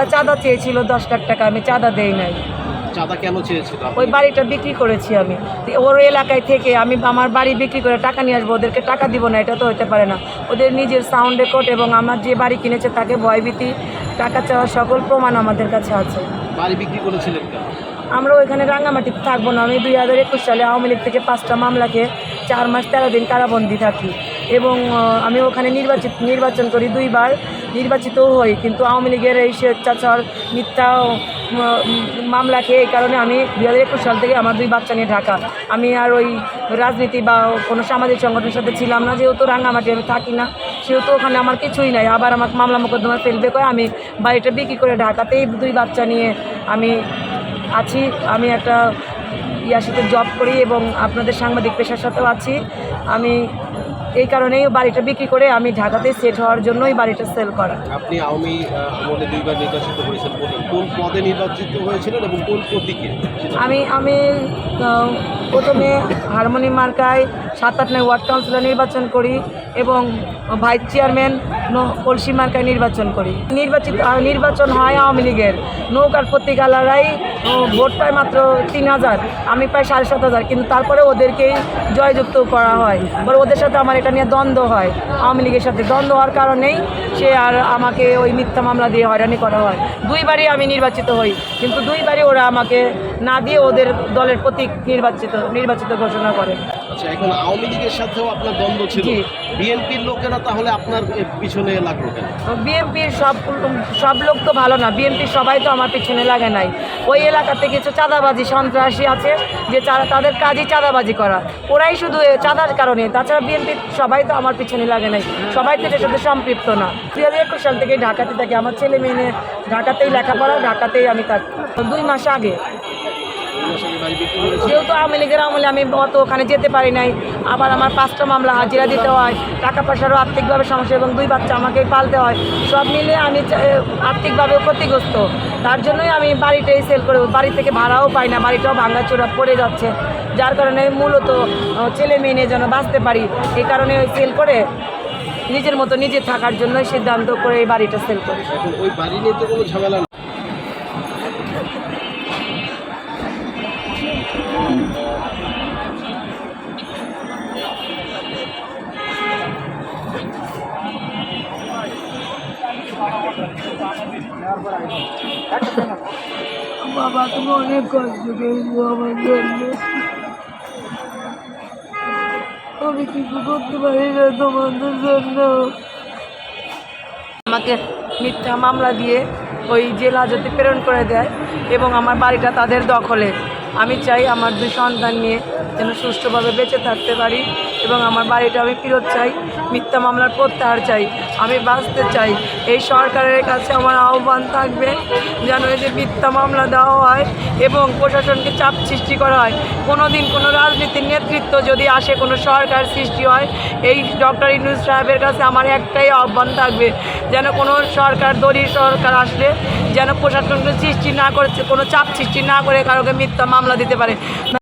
ওরা চাঁদা চেয়েছিল দশ লাখ টাকা আমি চাঁদা দেই নাই। চাঁদা কেন চেয়েছিল? ওই বাড়িটা বিক্রি করেছি আমি। ওর এলাকায় থেকে আমি আমার বাড়ি বিক্রি করে টাকা নিয়ে আসব ওদেরকে টাকা দিব না এটা তো হতে পারে না। ওদের নিজের সাউন্ড রেকর্ড এবং আমার যে বাড়ি কিনেছে তাকে ভয়ভীতি টাকা চাওয়ার সকল প্রমাণ আমাদের কাছে আছে। বাড়ি বিক্রি করেছিলেন আমরা ওইখানে রাঙ্গামাটিতে থাকব না আমি দুই হাজার একুশ সালে আওয়ামী লীগ থেকে পাঁচটা মামলাকে চার মাস তেরো দিন কারাবন্দি থাকি। এবং আমি ওখানে নির্বাচিত, নির্বাচন করি দুইবার। নির্বাচিতও হই, কিন্তু আওয়ামী লীগের এই স্বেচ্ছাচার মিথ্যা মামলা খেয়ে এই কারণে আমি দুই হাজার একুশ সাল থেকে আমার দুই বাচ্চা নিয়ে ঢাকা। আমি আর ওই রাজনীতি বা কোনো সামাজিক সংগঠনের সাথে ছিলাম না, যেহেতু রাঙ্গামাটি আমি থাকি না, সেহেতু ওখানে আমার কিছুই নাই। আবার আমাকে মামলা মোকদ্দমা ফেলবে করে আমি বাড়িটা বিক্রি করে ঢাকাতেই দুই বাচ্চা নিয়ে আমি আছি। আমি একটা ইয়ার সাথে জব করি এবং আপনাদের সাংবাদিক পেশার সাথেও আছি। আমি এই কারণেই বাড়িটা বিক্রি করে আমি ঢাকাতে সেট হওয়ার জন্যই বাড়িটা সেল করা আপনি আওয়ামী আমলে দুইবার নির্বাচিত হয়েছেন। কোন পদে নির্বাচিত হয়েছিলেন এবং কোন প্রতীকে আমি আমি প্রথমে হারমোনি মার্কায় সাত আট নয় ওয়ার্ড কাউন্সিলর নির্বাচন করি এবং ভাইস চেয়ারম্যান কলসি মার্কায় নির্বাচন করি। নির্বাচিত নির্বাচন হয় আওয়ামী লীগের। নৌকার প্রতীকালারাই ভোট পায় মাত্র তিন হাজার। আমি পাই সাড়ে সাত হাজার, কিন্তু তারপরে ওদেরকেই জয়যুক্ত করা হয়। পরে ওদের সাথে আমার এটা নিয়ে দ্বন্দ্ব হয়। আওয়ামী লীগের সাথে দ্বন্দ্ব হওয়ার কারণেই সে আর আমাকে ওই মিথ্যা মামলা দিয়ে হয়রানি করা হয়। দুইবারই আমি নির্বাচিত হই, কিন্তু দুইবারই ওরা আমাকে না দিয়ে ওদের দলের প্রতীক নির্বাচিত নির্বাচিত ঘোষণা করে। আচ্ছা এখন আওয়ামী লীগের সাথেও আপনার দ্বন্দ্ব ছিল। জি। বিএনপির লোকেরা তাহলে আপনার এ পিছনে লাগল কেন? বিএনপির সব সব লোক তো ভালো না। বিএনপির সবাই তো আমার পিছনে লাগে নাই। ওই এলাকাতে কিছু চাঁদাবাজি সন্ত্রাসী আছে যে চা- তাদের কাজই চাঁদাবাজি করা। ওরাই শুধু এ চাঁদার কারণে। তাছাড়া বিএনপির সবাই তো আমার পিছনে লাগে নাই। সবাই তো এটার সাথে সম্পৃক্ত না। দুই হাজার একুশ সাল থেকে ঢাকাতে থাকি। আমার ছেলে মেয়ে নিয়ে ঢাকাতেই লেখাপড়া। ঢাকাতেই আমি থাকি দুই মাস আগে যেহেতু আওয়ামী লীগের আমলে আমি অত ওখানে যেতে পারি নাই আবার আমার পাঁচটা মামলা হাজিরা দিতে হয় টাকা পয়সারও আর্থিকভাবে সমস্যা এবং দুই বাচ্চা আমাকে পালতে হয় সব মিলে আমি আর্থিকভাবে ক্ষতিগ্রস্ত। তার জন্যই আমি বাড়িটাই সেল করে বাড়ি থেকে ভাড়াও পাই না বাড়িটাও ভাঙা ভাঙাচোরা পড়ে যাচ্ছে। যার কারণে মূলত ছেলে মেয়ে নিয়ে যেন বাঁচতে পারি এই কারণে ওই সেল করে নিজের মতো নিজে থাকার জন্যই সিদ্ধান্ত করে এই বাড়িটা সেল করি ওই বাড়ি নিয়ে তো কোনো ঝামেলা বাবা তুমি অনেক কষ্ট পেয়েছ আমার জন্য। আমি কিছু করতে পারি না তোমাদের জন্য। আমাকে মিথ্যা মামলা দিয়ে ওই জেল হাজতে প্রেরণ করে দেয় এবং আমার বাড়িটা তাদের দখলে। আমি চাই আমার দুই সন্তান নিয়ে যেন সুষ্ঠুভাবে বেঁচে থাকতে পারি এবং আমার বাড়িটা আমি ফেরত চাই। মিথ্যা মামলার প্রত্যাহার চাই। আমি বাঁচতে চাই। এই সরকারের কাছে আমার আহ্বান থাকবে যেন এই যে মিথ্যা মামলা দেওয়া হয় এবং প্রশাসনকে চাপ সৃষ্টি করা হয়। কোনো দিন কোনো রাজনীতির নেতৃত্ব যদি আসে, কোনো সরকার সৃষ্টি হয়, এই ডক্টর ইনুজ সাহেবের কাছে আমার একটাই আহ্বান থাকবে যেন কোনো সরকার, দলীয় সরকার আসলে যেন প্রশাসনকে সৃষ্টি না করে, কোনো চাপ সৃষ্টি না করে কারোকে মিথ্যা মামলা দিতে পারে।